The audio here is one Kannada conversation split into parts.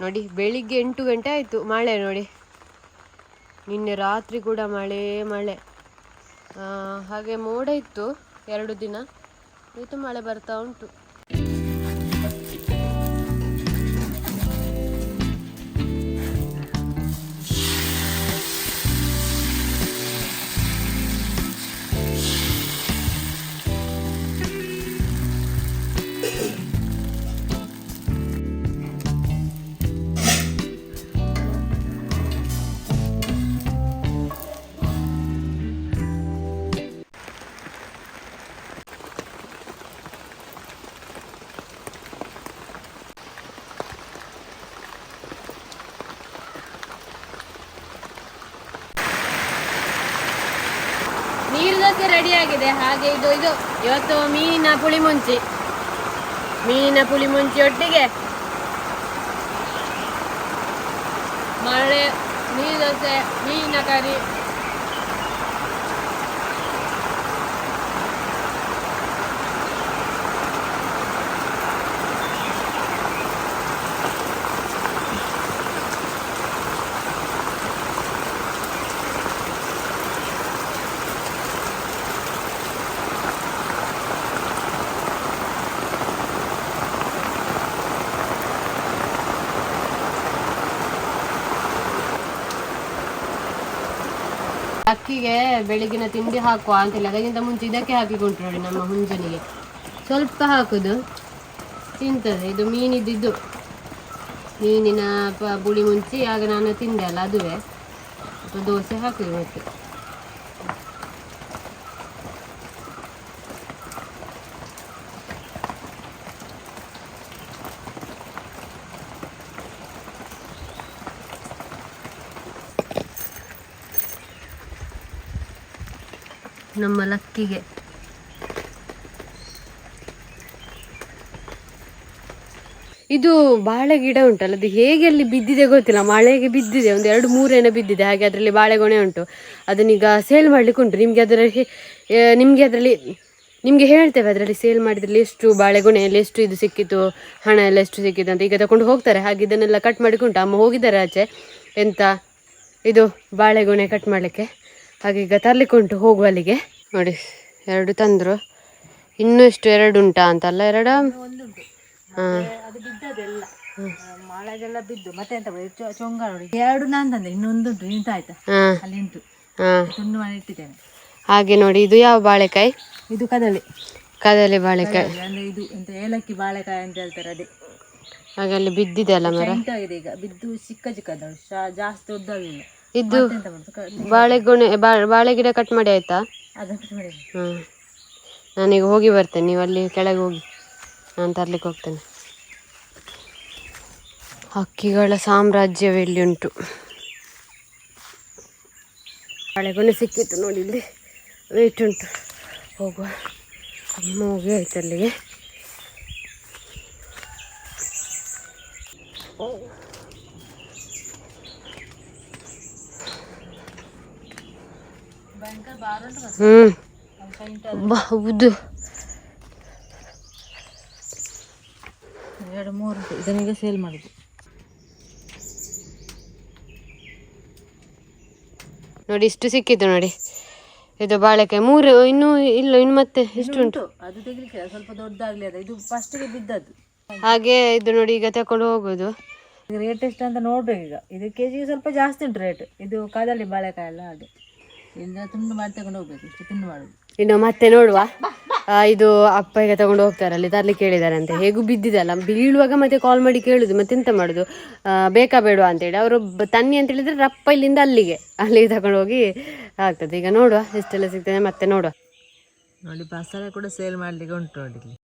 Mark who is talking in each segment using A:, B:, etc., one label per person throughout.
A: ನೋಡಿ, ಬೆಳಿಗ್ಗೆ ಎಂಟು ಗಂಟೆ ಆಯಿತು. ಮಳೆ ನೋಡಿ. ನಿನ್ನೆ ರಾತ್ರಿ ಕೂಡ ಮಳೆ ಮಳೆ. ಹಾಗೆ ಮೋಡ ಇತ್ತು ಎರಡು ದಿನ. ಇವತ್ತು ಮಳೆ ಬರ್ತಾ ಉಂಟು. ದೋಸೆ ರೆಡಿ ಆಗಿದೆ. ಹಾಗೆ ಇದು ಇದು. ಇವತ್ತು ಮೀನಿನ ಪುಳಿ ಮುಂಚಿ. ಮೀನಿನ ಪುಳಿ ಮುಂಚಿ ಒಟ್ಟಿಗೆ ಮಳೆ, ಮೀನು ದೋಸೆ, ಮೀನಿನ ಕರಿ. ಅಕ್ಕಿಗೆ ಬೆಳಗಿನ ತಿಂಡಿ ಹಾಕುವ ಅಂತಿಲ್ಲ. ಅದಕ್ಕಿಂತ ಮುಂಚೆ ಇದಕ್ಕೆ ಹಾಕಿಕೊಂಡ್ರು ನೋಡಿ ನಮ್ಮ ಹುಂಜನಿಗೆ ಸ್ವಲ್ಪ ಹಾಕುದು. ತಿಂತದೆ. ಇದು ಮೀನಿದ್ದು ಮೀನಿನ ಪ ಬುಳಿ ಮುಂಚಿ, ಆಗ ನಾನು ತಿಂದೆ ಅಲ್ಲ, ಅದುವೇ. ದೋಸೆ ಹಾಕುದು ಮತ್ತೆ. ನಮ್ಮ ಲಕ್ಕಿಗೆ. ಇದು ಬಾಳೆ ಗಿಡ ಉಂಟಲ್ಲ, ಅದು ಹೇಗೆ ಅಲ್ಲಿ ಬಿದ್ದಿದೆ ಗೊತ್ತಿಲ್ಲ. ಮಳೆಗೆ ಬಿದ್ದಿದೆ, ಒಂದು ಎರಡು ಮೂರೇನ ಬಿದ್ದಿದೆ, ಹಾಗೆ ಅದರಲ್ಲಿ ಬಾಳೆಗೊನೆ ಉಂಟು. ಅದನ್ನೀಗ ಸೇಲ್ ಮಾಡ್ಲಿಕ್ಕೆ ಉಂಟು. ನಿಮಗೆ ಅದರಲ್ಲಿ ನಿಮಗೆ ಅದರಲ್ಲಿ, ನಿಮಗೆ ಹೇಳ್ತೇವೆ ಅದರಲ್ಲಿ ಸೇಲ್ ಮಾಡಿದ್ರಲ್ಲಿ ಎಷ್ಟು ಬಾಳೆಗೊನೆಯಲ್ಲಿ ಎಷ್ಟು ಇದು ಸಿಕ್ಕಿತು ಹಣ ಎಲ್ಲ ಎಷ್ಟು ಸಿಕ್ಕಿತು ಅಂತ ಈಗ ತಗೊಂಡು ಹೋಗ್ತಾರೆ. ಹಾಗೆ ಇದನ್ನೆಲ್ಲ ಕಟ್ ಮಾಡಿಕೊಂಡು ಅಮ್ಮ ಹೋಗಿದ್ದಾರೆ ಆಚೆ. ಎಂತ? ಇದು ಬಾಳೆಗೊನೆ ಕಟ್ ಮಾಡಲಿಕ್ಕೆ. ಹಾಗೆ ಈಗ ತರಲಿಕ್ಕೆ ಉಂಟು ಹೋಗುವ ಅಲ್ಲಿಗೆ ನೋಡಿ ಎರಡು ತಂದರು. ಇನ್ನೂ ಎಷ್ಟು ಎರಡು ಉಂಟಾ ಅಂತಲ್ಲ ಎರಡ?
B: ಮಳೆಗೆಲ್ಲ ಬಿದ್ದು ಮತ್ತೆ ಎಂತ ಚೊಂಗ ನೋಡಿ. ಎರಡು ನಾನು ತಂದೆ ಇನ್ನೊಂದುಂಟು ನಿಂತ ಆಯ್ತಾ ಅಲ್ಲಿ ಉಂಟು. ತುಂಡು ಮಾಡಿ ಇಟ್ಟಿದ್ದೇನೆ.
A: ಹಾಗೆ ನೋಡಿ ಇದು ಯಾವ ಬಾಳೆಕಾಯಿ?
B: ಇದು ಕದಳಿ.
A: ಕದಲಿ ಬಾಳೆಕಾಯಿ.
B: ಅಂದ್ರೆ ಇದು ಎಂತ ಏಲಕ್ಕಿ ಬಾಳೆಕಾಯಿ ಅಂತ ಹೇಳ್ತಾರೆ ಅದೇ.
A: ಹಾಗೆ ಅಲ್ಲಿ ಬಿದ್ದಿದೆ ಅಲ್ಲ ಮರ?
B: ಈಗ. ಬಿದ್ದು ಚಿಕ್ಕ ಚಿಕ್ಕದ ಜಾಸ್ತಿ ಉದ್ದಾಗಲಿಲ್ಲ
A: ಇದು ಬಾಳೆಗೊನೆ ಬಾಳೆ ಗಿಡ ಕಟ್ ಮಾಡಿ ಆಯ್ತಾ? ಹ್ಮ್. ನಾನೀಗ ಹೋಗಿ ಬರ್ತೇನೆ ನೀವು ಅಲ್ಲಿ ಕೆಳಗೆ ಹೋಗಿ. ನಾನು ತರ್ಲಿಕ್ಕೆ ಹೋಗ್ತೇನೆ. ಹಕ್ಕಿಗಳ ಸಾಮ್ರಾಜ್ಯವೆಲ್ಲಿ ಉಂಟು ಬಾಳೆಗೊನೆ ಸಿಕ್ಕಿತ್ತು ನೋಡಿ ಇಲ್ಲಿ. ವೇಟ್ ಉಂಟು. ಹೋಗುವ. ಅಮ್ಮ ಹೋಗಿ ಆಯ್ತು ಅಲ್ಲಿಗೆ
B: ಭಯಂಕರ ಬಾರ ಉಂಟು ಮತ್ತೆ.
A: ಹ್ಞೂ ಹೌದು
B: ಎರಡು ಮೂರು ಇದನ್ನೀಗ ಸೇಲ್ ಮಾಡಿದ್ವಿ
A: ನೋಡಿ ಇಷ್ಟು ಸಿಕ್ಕಿತ್ತು ನೋಡಿ. ಇದು ಬಾಳೆಕಾಯಿ. ಮೂರು ಇನ್ನು ಇಲ್ಲ ಇನ್ನು ಮತ್ತೆ ಇಷ್ಟು ಉಂಟು.
B: ಅದು ತೆಗಿಲಿಕ್ಕೆ ಸ್ವಲ್ಪ ದೊಡ್ಡದಾಗ್ಲಿ ಅದ. ಇದು ಫಸ್ಟಿಗೆ ಬಿದ್ದದ್ದು.
A: ಹಾಗೆ ಇದು ನೋಡಿ ಈಗ ತಕೊಂಡು ಹೋಗೋದು.
B: ರೇಟ್ ಎಷ್ಟು ಅಂತ ನೋಡ್ಬೇಕು ಈಗ. ಇದು ಕೆ ಜಿಗೆ ಸ್ವಲ್ಪ ಜಾಸ್ತಿ ಉಂಟು ರೇಟ್ ಇದು ಕದಳಿ ಬಾಳೆಕಾಯಿ ಎಲ್ಲ ಹಾಗೆ. ಈಗ ತುಂಡು ಮಾಡಿ ತಗೊಂಡು ಹೋಗ್ಬೇಕು. ಇಷ್ಟು ತುಂಡು ಮಾಡುದು.
A: ಇನ್ನು ಮತ್ತೆ ನೋಡುವ. ಆ, ಇದು ಅಪ್ಪ ಈಗ ತಗೊಂಡು ಹೋಗ್ತಾರೆ ಅಲ್ಲಿ ತರ್ಲಿಕ್ಕೆ ಹೇಳಿದ್ದಾರೆ ಅಂತ ಹೇಗೂ ಬಿದ್ದಿದಲ್ಲ. ಬೀಳುವಾಗ ಮತ್ತೆ ಕಾಲ್ ಮಾಡಿ ಕೇಳುದು ಮತ್ತೆ ಎಂತ ಮಾಡುದು? ಆ, ಬೇಕಾ ಬೇಡವಾ ಅಂತೇಳಿ ಅವರು ತನ್ನಿ ಅಂತ ಹೇಳಿದ್ರೆ ರಪ್ಪ ಇಲ್ಲಿಂದ ಅಲ್ಲಿಗೆ. ಅಲ್ಲಿಗೆ ತಗೊಂಡು ಹೋಗಿ ಆಗ್ತದೆ. ಈಗ ನೋಡುವ ಎಷ್ಟೆಲ್ಲ ಸಿಗ್ತದೆ ಮತ್ತೆ ನೋಡುವ.
B: ನೋಡಿ ಬಸಳೆ ಕೂಡ ಸೇಲ್ ಮಾಡ್ಲಿಕ್ಕೆ ಉಂಟು ನೋಡಿ ಇಲ್ಲಿ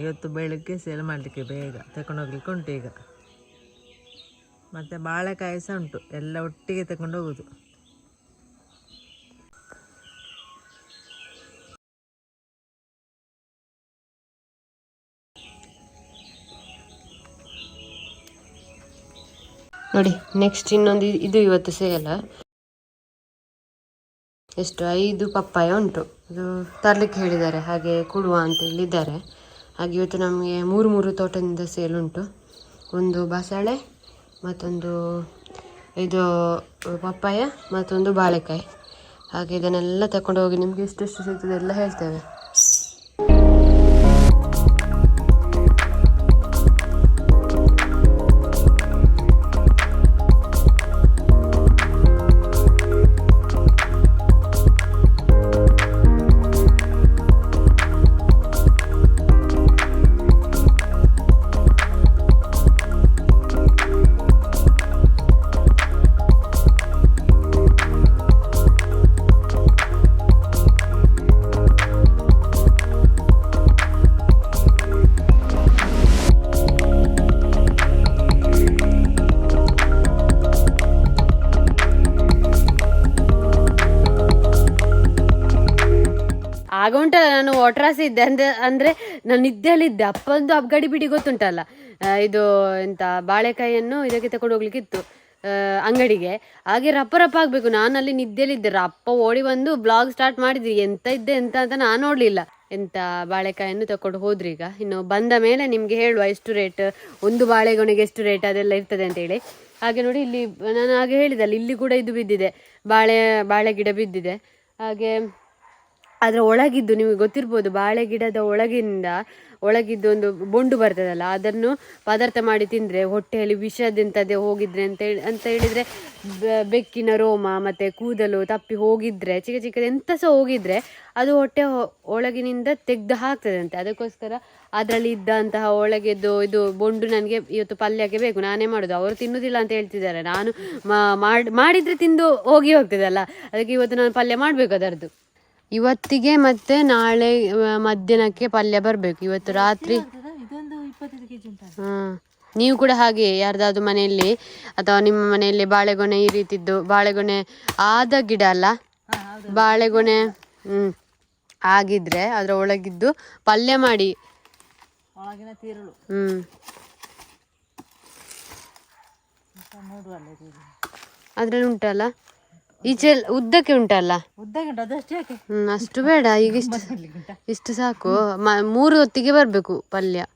B: ಇವತ್ತು ಬೆಳಗ್ಗೆ ಸೇಲ್ ಮಾಡ್ಲಿಕ್ಕೆ ಬೇಗ ತಗೊಂಡೋಗ್ಲಿಕ್ಕೆ ಉಂಟು ಈಗ. ಮತ್ತು ಬಾಳೆಕಾಯಿ ಸಹ ಉಂಟು. ಎಲ್ಲ ಒಟ್ಟಿಗೆ ತಗೊಂಡು ಹೋಗೋದು.
A: ನೋಡಿ ನೆಕ್ಸ್ಟ್ ಇನ್ನೊಂದು ಇದು ಇವತ್ತು ಸೇಲ್ ಎಷ್ಟು? ಐದು ಪಪ್ಪಾಯ ಉಂಟು. ಇದು ತರಲಿಕ್ಕೆ ಹೇಳಿದ್ದಾರೆ. ಹಾಗೆ ಕೊಡುವ ಅಂತ ಹೇಳಿದ್ದಾರೆ. ಹಾಗೆ ಇವತ್ತು ನಮಗೆ ಮೂರು ಮೂರು ತೋಟದಿಂದ ಸೇಲ್ ಉಂಟು. ಒಂದು ಬಸಳೆ ಮತ್ತೊಂದು ಇದು ಪಪ್ಪಾಯ ಮತ್ತೊಂದು ಬಾಳೆಕಾಯಿ. ಹಾಗೆ ಇದನ್ನೆಲ್ಲ ತಗೊಂಡು ಹೋಗಿ ನಿಮಗೆ ಎಷ್ಟೆಷ್ಟು ಸಿಗ್ತದೆ ಎಲ್ಲ ಹೇಳ್ತೇವೆ. ಆಗ ಉಂಟಲ್ಲ ನಾನು ಒಟ್ರಾಸಿ ಇದ್ದೆ ಅಂದ್ರೆ ಅಂದ್ರೆ ನಾನು ನಿದ್ದೆಯಲ್ಲಿದ್ದೆ. ಅಪ್ಪಂದು ಅಬ್ಗಡಿ ಬಿಡಿ ಗೊತ್ತುಂಟಲ್ಲ. ಇದು ಎಂತ, ಬಾಳೆಕಾಯಿಯನ್ನು ಇದಕ್ಕೆ ತಗೊಂಡು ಹೋಗ್ಲಿಕ್ಕಿತ್ತು ಅಂಗಡಿಗೆ. ಹಾಗೆ ರಪ್ಪ ರಪ್ಪ ಆಗ್ಬೇಕು. ನಾನು ಅಲ್ಲಿ ನಿದ್ದೆಯಲ್ಲಿದ್ದೆ. ರಪ್ಪ ಓಡಿ ಬಂದು ಬ್ಲಾಗ್ ಸ್ಟಾರ್ಟ್ ಮಾಡಿದ್ವಿ. ಎಂತ ಇದ್ದೆ, ಎಂತ ಅಂತ ನಾನು ನೋಡ್ಲಿಲ್ಲ. ಎಂತ ಬಾಳೆಕಾಯನ್ನು ತಕೊಂಡು ಹೋದ್ರಿ ಈಗ. ಇನ್ನು ಬಂದ ಮೇಲೆ ನಿಮ್ಗೆ ಹೇಳುವ ಎಷ್ಟು ರೇಟ್ ಒಂದು ಬಾಳೆಗೊನೆಗೆ ಎಷ್ಟು ರೇಟ್ ಅದೆಲ್ಲ ಇರ್ತದೆ ಅಂತ ಹೇಳಿ. ಹಾಗೆ ನೋಡಿ, ಇಲ್ಲಿ, ನಾನು ಹಾಗೆ ಹೇಳಿದಲ್ಲ ಇಲ್ಲಿ ಕೂಡ ಇದು ಬಿದ್ದಿದೆ. ಬಾಳೆ ಬಾಳೆ ಗಿಡ ಬಿದ್ದಿದೆ. ಹಾಗೆ ಅದರ ಒಳಗಿದ್ದು ನಿಮಗೆ ಗೊತ್ತಿರ್ಬೋದು, ಬಾಳೆ ಗಿಡದ ಒಳಗಿಂದ ಒಳಗಿದ್ದು ಒಂದು ಬೊಂಡು ಬರ್ತದಲ್ಲ, ಅದನ್ನು ಪದಾರ್ಥ ಮಾಡಿ ತಿಂದರೆ ಹೊಟ್ಟೆಯಲ್ಲಿ ವಿಷದಿಂತದೇ ಹೋಗಿದ್ರೆ ಅಂತ ಹೇಳಿ, ಅಂತ ಹೇಳಿದರೆ ಬೆಕ್ಕಿನ ರೋಮ ಮತ್ತು ಕೂದಲು ತಪ್ಪಿ ಹೋಗಿದ್ರೆ, ಚಿಕ್ಕ ಚಿಕ್ಕದ ಎಂತ ಸಹ ಹೋಗಿದ್ರೆ ಅದು ಹೊಟ್ಟೆ ಒಳಗಿನಿಂದ ತೆಗೆದು ಹಾಕ್ತದಂತೆ. ಅದಕ್ಕೋಸ್ಕರ ಅದರಲ್ಲಿ ಇದ್ದಂತಹ ಒಳಗೆದ್ದು ಇದು ಬೊಂಡು ನನಗೆ ಇವತ್ತು ಪಲ್ಯಕ್ಕೆ ಬೇಕು, ನಾನೇ ಮಾಡೋದು. ಅವರು ತಿನ್ನುವುದಿಲ್ಲ ಅಂತ ಹೇಳ್ತಿದ್ದಾರೆ. ನಾನು ಮಾಡಿದರೆ ತಿಂದು ಹೋಗಿ ಹೋಗ್ತದಲ್ಲ. ಅದಕ್ಕೆ ಇವತ್ತು ನಾನು ಪಲ್ಯ ಮಾಡಬೇಕು ಅದರದ್ದು. ಇವತ್ತಿಗೆ ಮತ್ತೆ ನಾಳೆ ಮಧ್ಯಾಹ್ನಕ್ಕೆ ಪಲ್ಯ ಬರಬೇಕು. ಇವತ್ತು ರಾತ್ರಿ ನೀವು ಕೂಡ ಹಾಗೆ ಯಾರ್ದಾದ್ರು ಮನೆಯಲ್ಲಿ ಅಥವಾ ನಿಮ್ಮ ಮನೆಯಲ್ಲಿ ಬಾಳೆಗೊನೆ ಈ ರೀತಿದ್ದು ಬಾಳೆಗೊನೆ ಆದ ಗಿಡ ಅಲ್ಲ? ಬಾಳೆಗೊನೆ ಹ್ಮ್ ಆಗಿದ್ರೆ ಅದ್ರ ಒಳಗಿದ್ದು ಪಲ್ಯ ಮಾಡಿ. ಹ್ಮ್. ಅದ್ರಲ್ಲಿ ಉಂಟಲ್ಲ? ಈಚೆ ಉದ್ದಕ್ಕೆ ಉಂಟಲ್ಲ? ಹ್ಮ್ ಅಷ್ಟು ಬೇಡ ಈಗ ಇಷ್ಟು ಇಷ್ಟು ಸಾಕು. ಮ- ಮೂರು ಹೊತ್ತಿಗೆ ಬರಬೇಕು ಪಲ್ಯ.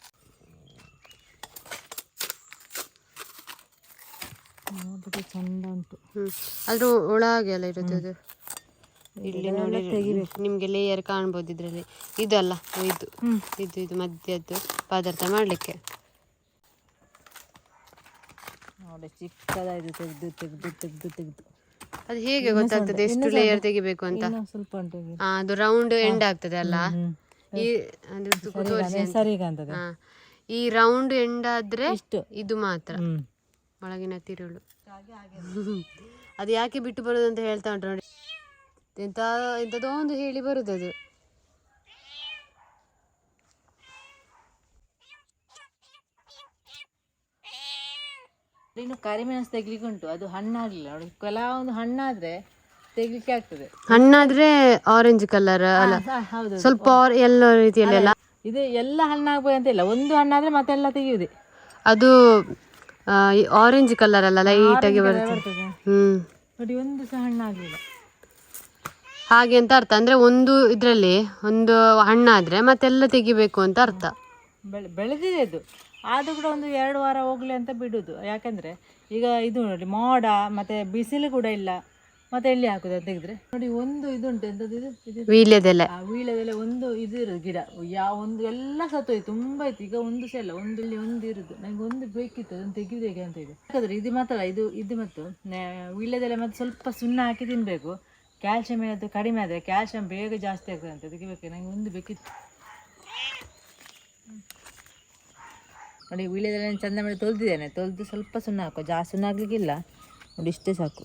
B: ಚಂದ ಉಂಟು.
A: ಹ್ಮ್ ಅದ್ರ ಒಳಗೆ ಅಲ್ಲ ಇರುತ್ತೆ ಅದು. ಇಲ್ಲಿ ನೋಡಿ ನಿಮ್ಗೆ ಲೇಯರ್ ಕಾಣ್ಬೋದು ಇದ್ರಲ್ಲಿ. ಇದಲ್ಲ ಇದು.
B: ಹ್ಮ್.
A: ಇದು ಇದು ಮಧ್ಯದ್ದು ಪದಾರ್ಥ ಮಾಡ್ಲಿಕ್ಕೆ.
B: ನೋಡಿ ಚಿಕ್ಕದಾಯ್ತು ತೆಗ್ದು ತೆಗ್ದು ತೆಗ್ದು ತೆಗ್ದು.
A: ಅದು ಹೇಗೆ ಗೊತ್ತಾಗ್ತದೆ? ಎಷ್ಟು ಲೇಯರ್ ತೆಗಿಬೇಕು ಅಂತ?
B: ಸ್ವಲ್ಪ ಉಂಟು.
A: ಆ, ಅದು ರೌಂಡ್ ಎಂಡ್ ಆಗ್ತದೆ ಅಲ್ಲ? ಈ ಅದು ತೋರಿಸಿ
B: ಸರಿ ಕಾಣ್ತದೆ
A: ಹಾ. ಈ ರೌಂಡ್ ಎಂಡ್ ಆದ್ರೆ
B: ಇಷ್ಟು.
A: ಇದು ಮಾತ್ರ.
B: ಹ್ಮ್.
A: ಒಳಗಿನ ತಿರುಳು. ಅದು ಯಾಕೆ ಬಿಟ್ಟು ಬರೋದು ಅಂತ ಹೇಳ್ತಾ ಉಂಟು ನೋಡಿ. ಎಂತ ಎಂತದೋ ಒಂದು ಹೇಳಿ ಬರುದು ಅದು.
B: ಇನ್ನು ಕರಿಮೆಣಸು ತೆಗ್ಲಿಕ್ಕೆ ಉಂಟು ಅದು ಹಣ್ಣಾಗ್ಲಿಲ್ಲ. ನೋಡಿ ಕೆಲವೊಂದು ಹಣ್ಣಾದ್ರೆ ತೆಗ್ಲಿಕ್ಕೆ ಆಗ್ತದೆ.
A: ಹಣ್ಣಾದ್ರೆ ಆರೆಂಜ್ ಕಲರ್ ಅಲ್ಲ.
B: ಹೌದು
A: ಸ್ವಲ್ಪ ಎಲ್ಲೋ. ರೀತಿಯಲ್ಲೆಲ್ಲ
B: ಇದು ಎಲ್ಲ ಹಣ್ಣಾಗ್ಬೋದು ಅಂತ ಇಲ್ಲ. ಒಂದು ಹಣ್ಣಾದ್ರೆ ಮತ್ತೆಲ್ಲ ತೆಗೆಯುವುದೇ.
A: ಅದು ಆರೆಂಜ್ ಕಲರ್ ಅಲ್ಲ ಲೈಟ್ ಆಗಿ ಬರುತ್ತೆ. ಹ್ಮ್.
B: ನೋಡಿ ಒಂದು ಸಹ ಹಣ್ಣಾಗ್ಲಿಲ್ಲ.
A: ಹಾಗೆ ಅಂತ ಅರ್ಥ. ಅಂದ್ರೆ ಒಂದು ಇದ್ರಲ್ಲಿ ಒಂದು ಹಣ್ಣಾದ್ರೆ ಮತ್ತೆಲ್ಲ ತೆಗಿಬೇಕು ಅಂತ ಅರ್ಥ.
B: ಬೆಳೆ ಬೆಳೆದಿದೆ ಅದು. ಆದರೂ ಕೂಡ ಒಂದು ಎರಡು ವಾರ ಹೋಗಲಿ ಅಂತ ಬಿಡೋದು. ಯಾಕಂದ್ರೆ ಈಗ ಇದು ನೋಡಿ ಮೋಡ ಮತ್ತೆ ಬಿಸಿಲು ಕೂಡ ಇಲ್ಲ. ಮತ್ತೆ ಎಲ್ಲಿ ಹಾಕುದು ಅಂತ ತೆಗೆದ್ರೆ? ನೋಡಿ ಒಂದು ಇದು ಉಂಟು ಎಂತದ್ದು ಇದು?
A: ವೀಳ್ಯದೆಲೆ.
B: ವೀಳ್ಯದೆಲೆ ಒಂದು ಇದು ಇರೋದು ಗಿಡ. ಯಾವ ಒಂದು ಎಲ್ಲ ಸತ್ತೋಯ್ತು. ತುಂಬಾ ಇತ್ತು ಈಗ ಒಂದು ಸಲ ಒಂದು ಇಲ್ಲಿ ಒಂದು ಇರುದು. ನಂಗೆ ಒಂದು ಬೇಕಿತ್ತು. ಅದನ್ನು ತೆಗಿಬೇಕು ಹೇಗೆ ಅಂತ ಇದೆ. ಯಾಕಂದ್ರೆ ಇದು ಮಾತ್ರ ಇದು ಇದು ಮತ್ತು ವೀಳ್ಯದೆಲೆ ಮತ್ತೆ ಸ್ವಲ್ಪ ಸುಣ್ಣ ಹಾಕಿ ತಿನ್ಬೇಕು. ಕ್ಯಾಲ್ಸಿಯಂ ಏನಾದ್ರು ಕಡಿಮೆ ಆದರೆ ಕ್ಯಾಲ್ಸಿಯಂ ಬೇಗ ಜಾಸ್ತಿ ಆಗ್ತದೆ ಅಂತ. ತೆಗಿಬೇಕು ನಂಗೆ ಒಂದು ಬೇಕಿತ್ತು. ನೋಡಿ ವೀಳ್ಯದೆಲೆ ಚಂದ ಮಾಡಿ ತೊಳೆದಿದ್ದೇನೆ. ತೊಳೆದು ಸ್ವಲ್ಪ ಸುಣ್ಣ ಹಾಕು. ಜಾಸ್ತಿ ಸುಣ್ಣ ಹಾಕ್ಲಿಕ್ಕಿಲ್ಲ ನೋಡಿ ಇಷ್ಟೇ ಸಾಕು.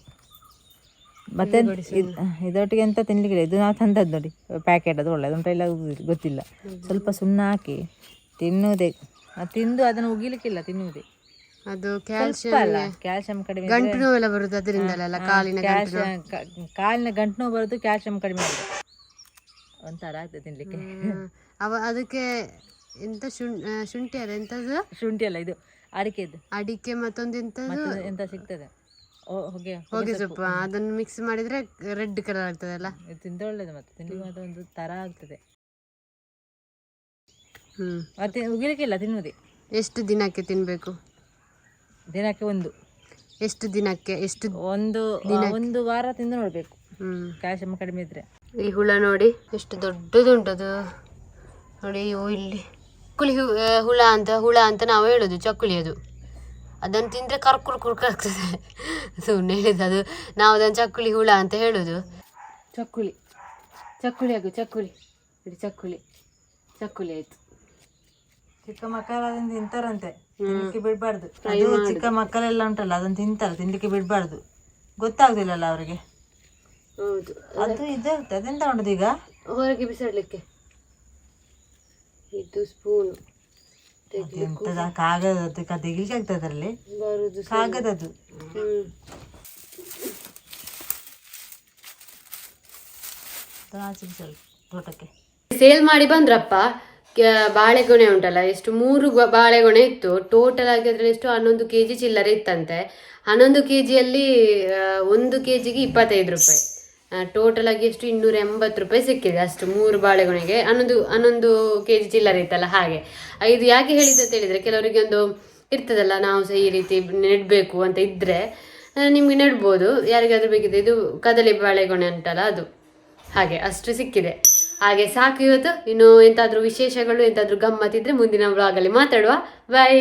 B: ಮತ್ತೆ ಇದೊಟ್ಟಿಗೆ ಎಂತ ತಿನ್ಲಿಕ್ಕಿಲ್ಲ ಇದು ನಾವು ತಂದದ್ದು ನೋಡಿ ಪ್ಯಾಕೆಟ್ ಅದು ಒಳ್ಳೆದು. ಉಂಟ ಇಲ್ಲ ಗೊತ್ತಿಲ್ಲ- ಸ್ವಲ್ಪ ಸುಣ್ಣ ಹಾಕಿ ತಿನ್ನುವುದೇ. ತಿಂದು ಅದನ್ನು ಉಗಿಲಿಕ್ಕಿಲ್ಲ ತಿನ್ನುವುದೇ.
A: ಅದು ಕ್ಯಾಲ್ಸಿಯಂ
B: ಅಲ್ಲ ಕ್ಯಾಲ್ಸಿಯಂ ಕಡಿಮೆ
A: ಗಂಟು ನೋವೆಲ್ಲ ಬರುದು ಅದರಿಂದಲಲ್ಲ ಕಾಲಿನ.
B: ಕ್ಯಾಲ್ಸಿಯಂ ಕಾಲಿನ ಗಂಟು ನೋವು ಬರೋದು ಕ್ಯಾಲ್ಸಿಯಂ ಕಡಿಮೆ ಒಂಥರ ಆಗ್ತದೆ ತಿನ್ಲಿಕ್ಕೆ.
A: ಅವ ಅದಕ್ಕೆ ಎಂತ ಶುಂಠಿ ಅಲ್ಲ ಎಂತದು?
B: ಶುಂಠಿ ಅಲ್ಲ ಇದು ಅಡಿಕೆದು.
A: ಅಡಿಕೆ ಮತ್ತೊಂದು
B: ಎಂತ ಎಂತ ಸಿಗ್ತದೆ? ಹೊಗೆ
A: ಹೊಗೆ ಸೊಪ್ಪು. ಅದನ್ನು ಮಿಕ್ಸ್ ಮಾಡಿದ್ರೆ ರೆಡ್ ಕಲರ್ ಆಗ್ತದಲ್ಲ
B: ಅಲ್ಲ? ತಿಂದ ಒಳ್ಳೇದು ಮತ್ತೆ ತಿಂಡಿ ಮಾತ್ರ ಒಂದು ತರ ಆಗ್ತದೆ.
A: ಹ್ಮ್.
B: ಮತ್ತೆ ಉಗಿಲಿಕ್ಕಿಲ್ಲ ತಿನ್ನುವುದೇ
A: ಎಷ್ಟು ದಿನಕ್ಕೆ ತಿನ್ಬೇಕು?
B: ದಿನಕ್ಕೆ ಒಂದು.
A: ಎಷ್ಟು ದಿನಕ್ಕೆ ಎಷ್ಟು
B: ಒಂದು ಒಂದು ವಾರ ತಿಂದು ನೋಡಬೇಕು.
A: ಹ್ಮ್.
B: ಕ್ಯಾಲ್ಸಿಯಂ ಕಡಿಮೆ ಇದ್ರೆ.
A: ಈ ಹುಳ ನೋಡಿ ಎಷ್ಟು ದೊಡ್ಡದುಂಟದು. ನೋಡಿ ಇಲ್ಲಿ. ಚಕ್ಕುಲಿ ಹು- ಹುಳ ಅಂತ ಹುಳ ಅಂತ ನಾವು ಹೇಳೋದು ಚಕ್ಕುಲಿ ಅದು. ಅದನ್ನು ತಿಂದರೆ ಕರ್ಕುರು ಕುರ್ಕಾಗ್ತದೆ ಸುಮ್ಮನೆ ಹೇಳಿದ್ದು ಅದು ನಾವು ಅದನ್ನು ಚಕ್ಕುಲಿ ಹುಳ ಅಂತ ಹೇಳೋದು. ಚಕ್ಕುಲಿ. ಚಕ್ಕುಲಿ ಆಗು ಚಕ್ಕುಲಿ. ಇದು ಚಕ್ಕುಲಿ. ಚಕ್ಕುಲಿ ಆಯಿತು.
B: ಚಿಕ್ಕ ಮಕ್ಕಳು ಅದನ್ನು ತಿಂತಾರಂತೆ ತಿನ್ಲಿಕ್ಕೆ ಬಿಡಬಾರ್ದು. ಅದು ಚಿಕ್ಕ ಮಕ್ಕಳೆಲ್ಲ ಉಂಟಲ್ಲ ಅದನ್ನು ತಿಂತಾರೆ ತಿನ್ಲಿಕ್ಕೆ ಬಿಡಬಾರ್ದು. ಗೊತ್ತಾಗುದಿಲ್ಲಲ್ಲ ಅವರಿಗೆ.
A: ಹೌದು.
B: ಅದು ಇದೆ ಅದೆಂತ ಉಂಟು ಈಗ?
A: ಹೊರಗೆ ಬಿಸಾಡ್ಲಿಕ್ಕೆ. ಇದು ಸ್ಪೂನ್
B: ಎಂತದ ಕಾಗದದ್ದು ಕ ತೆಗಿಲಿಕ್ಕೆ ಆಗ್ತದೆ ಅದರಲ್ಲಿ?
A: ಬರುದು
B: ಕಾಗದದ್ದು ತೋಟಕ್ಕೆ.
A: ಸೇಲ್ ಮಾಡಿ ಬಂದ್ರಪ್ಪ ಬಾಳೆಗೊನೆ ಉಂಟಲ್ಲ ಎಷ್ಟು ಮೂರು ಬಾಳೆಗೊನೆ ಇತ್ತು. ಟೋಟಲ್ ಆಗಿ ಅದ್ರಲ್ಲಿ ಎಷ್ಟು? ಹನ್ನೊಂದು ಕೆ ಜಿ ಚಿಲ್ಲರೆ ಇತ್ತಂತೆ. ಹನ್ನೊಂದು ಕೆ ಜಿಯಲ್ಲಿ ಒಂದು ಕೆ ಜಿಗೆ ಇಪ್ಪತ್ತೈದು ರೂಪಾಯಿ. ಟೋಟಲ್ ಆಗಿ ಎಷ್ಟು? ಇನ್ನೂರ ಎಂಬತ್ತು ರೂಪಾಯಿ ಸಿಕ್ಕಿದೆ ಅಷ್ಟು, ಮೂರು ಬಾಳೆಗೊನೆಗೆ. ಹನ್ನೊಂದು ಹನ್ನೊಂದು ಕೆ ಜಿ ಚಿಲ್ಲರೆ ಇತ್ತಲ್ಲ, ಹಾಗೆ. ಇದು ಯಾಕೆ ಹೇಳಿದ್ದು ಅಂತ ಹೇಳಿದರೆ, ಕೆಲವರಿಗೆ ಒಂದು ಇರ್ತದಲ್ಲ, ನಾವು ಸಹ ಈ ರೀತಿ ನೆಡಬೇಕು ಅಂತ ಇದ್ದರೆ ನಿಮಗೆ ನೆಡ್ಬೋದು. ಯಾರಿಗಾದ್ರೂ ಬೇಕಿದೆ ಇದು ಕದಲಿ ಬಾಳೆಗೊನೆ ಅಂತಲ್ಲ ಅದು. ಹಾಗೆ, ಅಷ್ಟು ಸಿಕ್ಕಿದೆ. ಹಾಗೆ ಸಾಕು ಇವತ್ತು. ಇನ್ನು ಎಂತಾದ್ರೂ ವಿಶೇಷಗಳು, ಎಂತಾದ್ರೂ ಗಮ್ಮತ್ತಿದ್ರೆ ಮುಂದಿನ ಬ್ಲಾಗಲ್ಲಿ ಮಾತಾಡುವ. ಬಾಯ್